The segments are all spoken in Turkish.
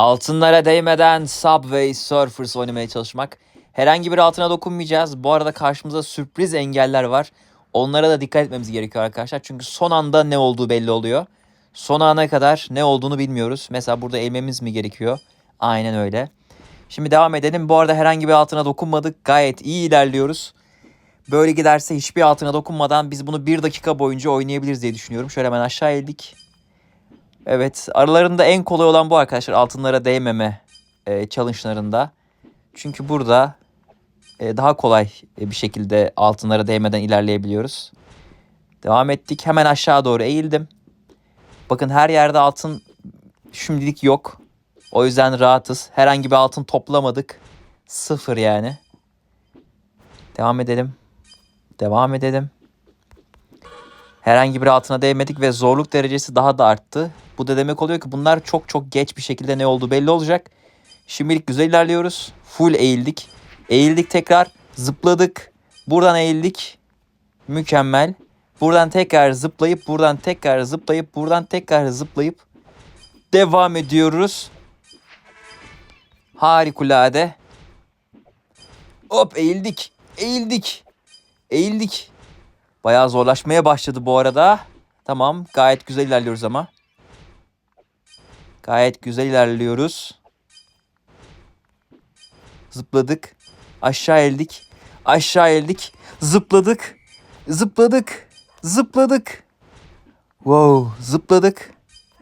Altınlara değmeden Subway Surfers oynamaya çalışmak. Herhangi bir altına dokunmayacağız. Bu arada karşımıza sürpriz engeller var. Onlara da dikkat etmemiz gerekiyor arkadaşlar. Çünkü son anda ne olduğu belli oluyor. Son ana kadar ne olduğunu bilmiyoruz. Mesela burada eğmemiz mi gerekiyor? Aynen öyle. Şimdi devam edelim. Bu arada herhangi bir altına dokunmadık. Gayet iyi ilerliyoruz. Böyle giderse hiçbir altına dokunmadan biz bunu bir dakika boyunca oynayabiliriz diye düşünüyorum. Şöyle hemen aşağı eğildik. Evet aralarında en kolay olan bu arkadaşlar altınlara değmeme e, challenge'larında. Çünkü burada e, daha kolay e, bir şekilde altınlara değmeden ilerleyebiliyoruz. Devam ettik. Hemen aşağı doğru eğildim. Bakın her yerde altın şimdilik yok. O yüzden rahatız. Herhangi bir altın toplamadık. Sıfır yani. Devam edelim. Devam edelim. Herhangi bir altına değmedik ve zorluk derecesi daha da arttı. Bu da demek oluyor ki bunlar çok çok geç bir şekilde ne olduğu belli olacak. Şimdilik güzel ilerliyoruz. Full eğildik. Eğildik tekrar. Zıpladık. Buradan eğildik. Mükemmel. Buradan tekrar zıplayıp buradan tekrar zıplayıp buradan tekrar zıplayıp devam ediyoruz. Harikulade. Hop eğildik. Eğildik. Eğildik. Bayağı zorlaşmaya başladı bu arada. Tamam gayet güzel ilerliyoruz ama. Gayet güzel ilerliyoruz. Zıpladık. Aşağı eldik. Aşağı eldik. Zıpladık. Zıpladık. Zıpladık. Wow zıpladık.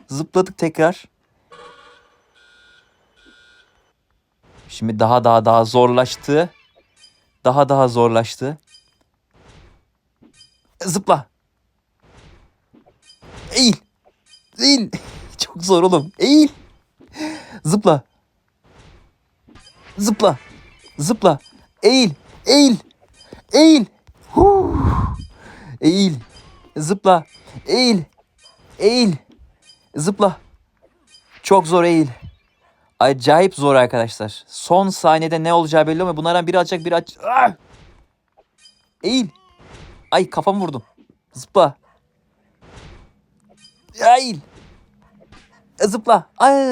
Zıpladık tekrar. Şimdi daha daha daha zorlaştı. Daha daha zorlaştı. Zıpla. Eğil. Eğil. Çok zor oğlum. Eğil. Zıpla. Zıpla. Zıpla. Eğil. Eğil. Eğil. Huh. Eğil. Zıpla. Eğil. Eğil. Zıpla. Çok zor eğil. Acayip zor arkadaşlar. Son saniyede ne olacağı belli olmuyor. Bunlardan biri açacak biri aç. Ah! Eğil. Ay kafamı vurdum. Zıpla. Eğil. Zıpla. Ay.